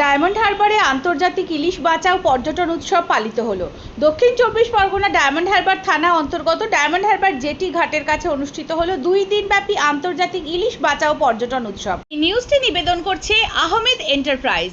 Diamond হারবারে আন্তর্জাতিক ইলিশ বাঁচাও পর্যটন উৎসব পালিত হলো। দক্ষিণ চব্বিশ পরগনা ডায়মন্ড হারবার থানা অন্তর্গত ডায়মন্ড হারবার জেটি ঘাটের কাছে অনুষ্ঠিত হলো দুই দিনব্যাপী আন্তর্জাতিক ইলিশ বাঁচাও পর্যটন উৎসব। নিউজটি নিবেদন করছে আহমেদ এন্টারপ্রাইজ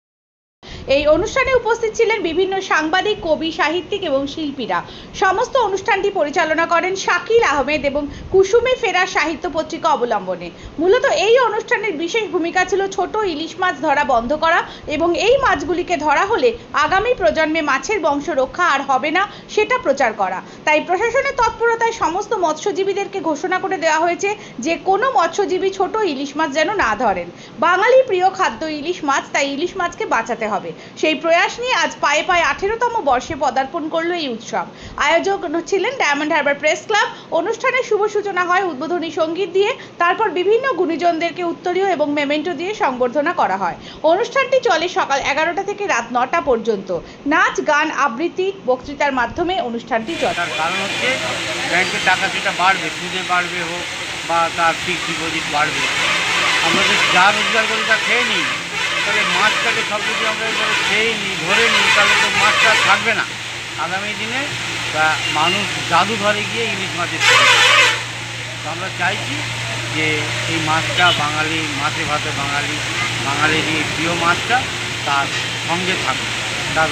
এই অনুষ্ঠানে উপস্থিত ছিলেন বিভিন্ন সাংবাদিক, কবি, সাহিত্যিক এবং শিল্পীরা। সমস্ত অনুষ্ঠানটি পরিচালনা করেন শাকিল আহমেদ এবং কুসুমে ফেরা সাহিত্য পত্রিকা অবলম্বনে। মূলত এই অনুষ্ঠানের বিশেষ ভূমিকা ছিল ছোট ইলিশ মাছ ধরা বন্ধ করা এবং এই মাছগুলিকে ধরা হলে আগামী প্রজন্মে মাছের বংশ রক্ষা আর হবে না সেটা প্রচার করা। তাই প্রশাসনের তৎপরতায় সমস্ত মৎস্যজীবীদেরকে ঘোষণা করে দেওয়া হয়েছে যে কোনো মৎস্যজীবী ছোট ইলিশ মাছ যেন না ধরেন। বাঙালির প্রিয় খাদ্য ইলিশ মাছ, তাই ইলিশ মাছকে বাঁচাতে হবে। সেই প্রয়াস নিয়ে আজ পায়ে পায়ে আঠেরোতম বর্ষে পদার্পণ করল এই উৎসব। আয়োজক ছিলেন ডায়মন্ড হারবার প্রেস ক্লাব অনুষ্ঠানের শুভ সূচনা হয় উদ্বোধনী সংগীত দিয়ে, তারপর বিভিন্ন গুণীজনদেরকে উত্তরীয় এবং মেমেন্টো দিয়ে সংবর্ধনা করা হয়। অনুষ্ঠানটি চলে সকাল এগারোটা থেকে রাত নটা পর্যন্ত। নাচ, গান, আবৃত্তি, বক্তৃতার মাধ্যমে অনুষ্ঠানটি চলে। কারণ হচ্ছে ব্যাংকের টাকা বাড়বে, সুদে বাড়বে হোক বা তার ফিক্সড ডিপোজিট বাড়বে। আমরা যা রোজগার করি তা খেয়ে নিই। তাহলে মাছটাকে সব যদি আমরা খেয়ে নিই, ধরে নিই, তাহলে তো মাছটা থাকবে না। আগামী দিনে তা মানুষ জাদুঘরে গিয়ে ইলিশ মাছের তো আমরা চাইছি যে এই মাছটা বাঙালি, মাছে ভাতে বাঙালি, বাঙালির এই প্রিয় মাছটা তার সঙ্গে থাকবে তার